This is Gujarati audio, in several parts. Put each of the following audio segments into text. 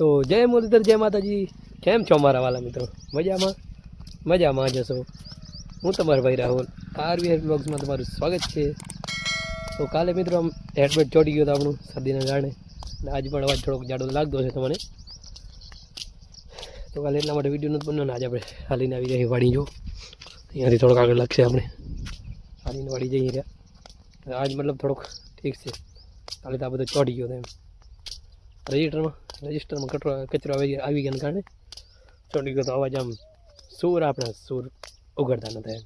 તો જય મુરલીધર, જય માતાજી. કેમ છો મારા વાલા મિત્રો? મજામાં? મજામાં જશો હું તમારો ભાઈ રાહુલ. આરવી આરવીઆર બ્લોગ્સમાં તમારું સ્વાગત છે. તો કાલે મિત્રો આમ હેડબેટ ચોટી ગયો હતો આપણું શરદીના કારણે અને આજ પણ અવાજ થોડોક જાડો લાગતો છે તમને. તો કાલે એટલા માટે વીડિયો નથી ને આજે આપણે હાલીને આવી જઈએ વાડી જો. અહીંયાથી થોડોક આગળ લાગશે આપણે. હાલીને વાડી જઈ રહ્યા. આજ મતલબ થોડોક ઠીક છે. કાલે તો આ બધો ચોટી ગયો હતો એમ. રજિસ્ટરમાં રજિસ્ટરમાં કચરો કચરો આવી આવી ગયા કારણે ચોટી ગયો તો અવાજ આમ સૂર, આપણા સૂર ઉઘડતા નથી એમ.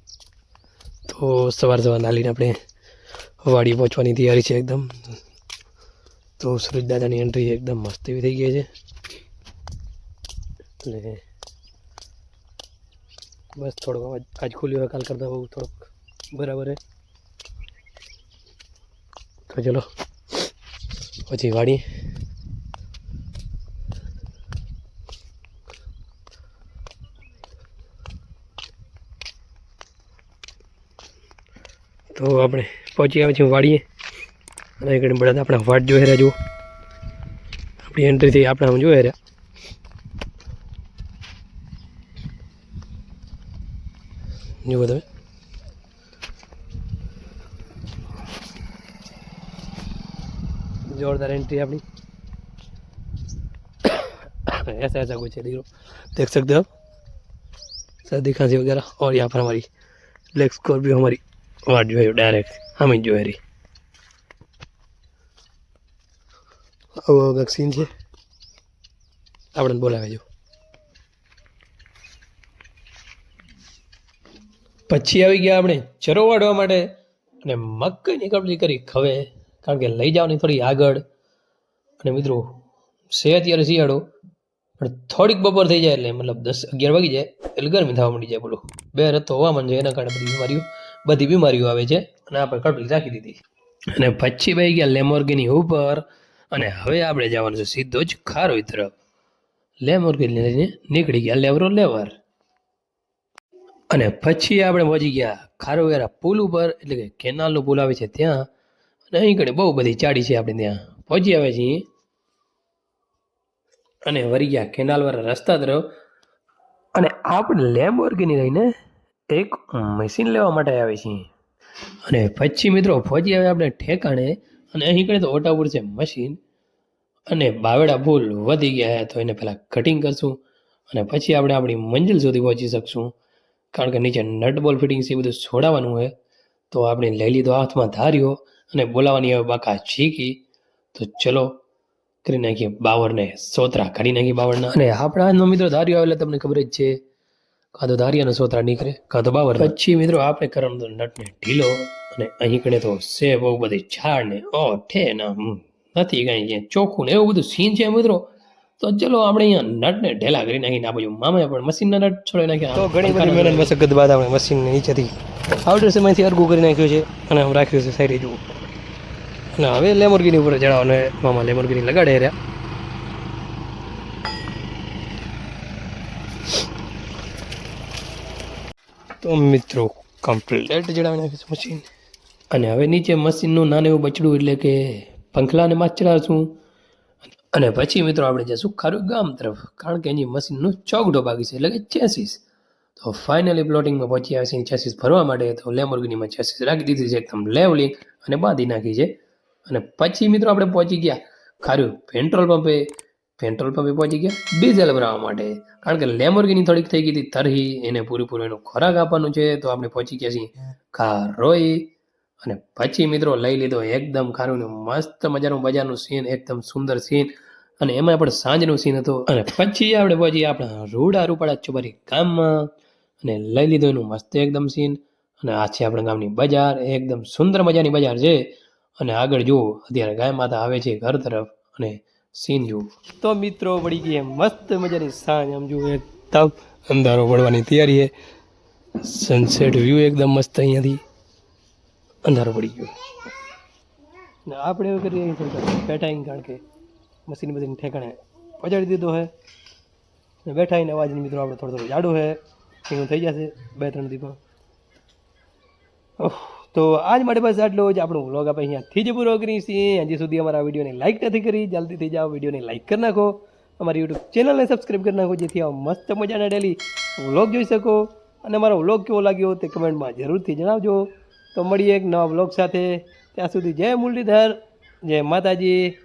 તો સવાર સવાર નાલીને આપણે વાડી પહોંચવાની તૈયારી છે એકદમ. તો સુરજ દાદાની એન્ટ્રી એકદમ મસ્ત એવી થઈ ગઈ છે. અને બસ થોડોક અવાજ, આજ ખુલ્યો હોય કાલ કરતા બહુ થોડોક બરાબર તો ચલો, પછી વાડી તો આપણે પહોંચી આવે છે વાડીએ અને આગળ બધા આપણા વાટ જોઈ રહ્યા જુઓ આપણી એન્ટ્રી થઈ આપણે આમ જોઈ રહ્યા જુઓ તમે जोरदार एंट्री अपनी ऐसा ऐसा कुछ है देखो देख सकते हो आप सर्दी खांसी वगैरह और यहाँ पर हमारी ब्लैक स्कॉर्पियो हमारी વાડ જોયું ડાયરેક્ટ અમે જોઈ જોયરી આવો વેક્સિન છે? આપણને બોલાવે જો પછી આવી ગયા આપણે ચરો વાળવા માટે અને મકાઈની કપડી કરી ખવે. કારણ કે લઈ જવાની થોડી આગળ. અને મિત્રો છે અત્યારે શિયાળો પણ થોડીક બપોર થઈ જાય એટલે મતલબ દસ અગિયાર વાગી જાય એટલે ગરમી થવા માંડી જાય બોલો. બે રતો હવામાન છે એના કારણે બધી બીમારીઓ. બધી બીમારીઓ આવે છે અને આપણે કટલી રાખી દીધી. અને પછી ભાઈ ગયા લેમોર્ગીની ઉપર અને હવે આપણે જવાનું છે સીધો જ ખારોઈ તરફ. લેમોર્ગિની લઈને નીકળી ગયા લેવરો લેવર. અને પછી આપણે પહોંચી ગયા ખારોવેરા પુલ ઉપર, એટલે કે કેનાલનો પુલ આવે છે ત્યાં. અને અહીં કડે બહુ બધી ચાડી છે આપણે ત્યાં. પહોંચી આવે છીએ. અને વળી ગયા કેનાલવાળા રસ્તા તરફ. અને આપણે લેમ્બોર્ગિની લઈને એક મશીન લેવા માટે આવે છીએ. અને પછી મિત્રો પહોંચી આવે આપણે ઠેકાણે અને અહીં કણે તો ઓટાપુર છે મશીન અને બાવેડા ફૂલ વધી ગયા તો એને પહેલાં કટિંગ કરશું. અને પછી આપણે આપણી મંજિલ સુધી પહોંચી શકશું. કારણ કે નીચે નટ બોલ ફિટિંગ્સ એ બધું છોડાવવાનું હોય તો આપણે લઈ લીધો હાથમાં ધાર્યો અને બોલાવાની હવે બાકા છીકી. તો ચલો કરી નાખીએ બાવરને સોતરા કાઢી નાખીએ બાવરના અને આપણા મિત્રો ધાર્યો એટલે તમને ખબર જ છે કાં તો ધારિયાનો સોતરા નીકળે કાં તો બાવર પછી મિત્રો આપણે કરવાનો તો નટને ઢીલો અને અહીં કણે તો સે બહુ બધી ઝાડ ને ઓ ઠે ના નથી કાંઈ જે ચોખ્ખું ને એવું બધું સીન છે મિત્રો. તો ચલો આપણે અહીંયા નટને ઢેલા કરી નાખીને આ બાજુ મામાએ પણ મશીનના નટ છોડી નાખ્યા. તો ઘણી બધી મહેનત મશક્કત બાદ આપણે મશીનને નીચેથી આઉટર સમયથી અરગું કરી નાખ્યું છે અને આમ રાખ્યું છે સાઈડે જુઓ. અને હવે લેમોર્ગીની ઉપર ચડાવવાનો મામા લેમોર્ગીની લગાડે રહ્યા. તો મિત્રો કમ્પ્લીટ જડાવી નાખીશું મશીન અને હવે નીચે મશીનનું નાનું એવું બચડું એટલે કે પંખલાને માં ચડાવશું. અને પછી મિત્રો આપણે જઈશું ખારું ગામ તરફ કારણ કે એની મશીનનું ચોકડો બાકી છે એટલે કે ચેસીસ તો ફાઇનલી પ્લોટિંગમાં પહોંચી આવ્યા છે ચેસીસ ભરવા માટે તો લેમોર્ગિનીમાં ચેસીસ રાખી દીધી છે એકદમ લેવલિંગ અને બાંધી નાખી છે. અને પછી મિત્રો આપણે પહોંચી ગયા ખારું પેટ્રોલ પંપે પેટ્રોલ પંપે પહોંચી ગયા. ડીઝલ ભરાવવા માટે. કારણ કે લેમોર્ગીની થોડીક થઈ ગઈ હતી, તરહી એને પૂરેપૂરો એનો ખોરાક આપવાનું છે. તો આપણે પહોંચી ગયા છીએ ખારોઈ અને પછી મિત્રો લઈ લીધો એકદમ ખારું મસ્ત મજાનું બજારનું સીન એકદમ સુંદર સીન અને એમાં પણ સાંજનું સીન હતું. અને પછી આપણે પહોંચી આપણા રૂડા રૂપાડા ચોપારી ગામમાં. અને લઈ લીધો એનું મસ્ત એકદમ સીન અને આ છે આપણા ગામની બજાર. એકદમ સુંદર મજાની બજાર છે. અને આગળ જુઓ, અત્યારે ગાય માતા આવે છે ઘર તરફ. અને સીન જુઓ તો મિત્રો પડી ગઈ મસ્ત મજાની સાંજ. આમ જુઓ એકદમ અંધારો પડવાની તૈયારી છે. સનસેટ વ્યૂ એકદમ મસ્ત અહીંયાથી અંધારો પડી ગયો. ને આપણે એવું કરીએ બેઠા અહીં કારણ કે મશીન બધી ઠેકાણે પહોંચાડી દીધો હે ને બેઠા અહીં અવાજની મિત્રો આપણે થોડો થોડો જાડો હે એવું થઈ જશે બે ત્રણ દિવસમાં ઓહ, તો આજ માટે બસ આટલો જ. આપણો વ્લોગ આપણે અહીંયાથી જ પૂરો કરીએ છીએ. હજી સુધી અમારા વિડીયોને લાઈક નથી કરી. જલ્દીથી જાઓ વિડીયોને લાઈક કરી નાખો. અમારી યુટ્યુબ ચેનલને સબસ્ક્રાઈબ કરી નાખો, જેથી આ મસ્ત મજાના ડેલી વ્લોગ જોઈ શકો. અને મારો વ્લોગ કેવો લાગ્યો તે કમેન્ટમાં જરૂરથી જણાવજો. તો મળીએ એક નવા વ્લોગ સાથે. ત્યાં સુધી જય મુરલીધર, જય માતાજી.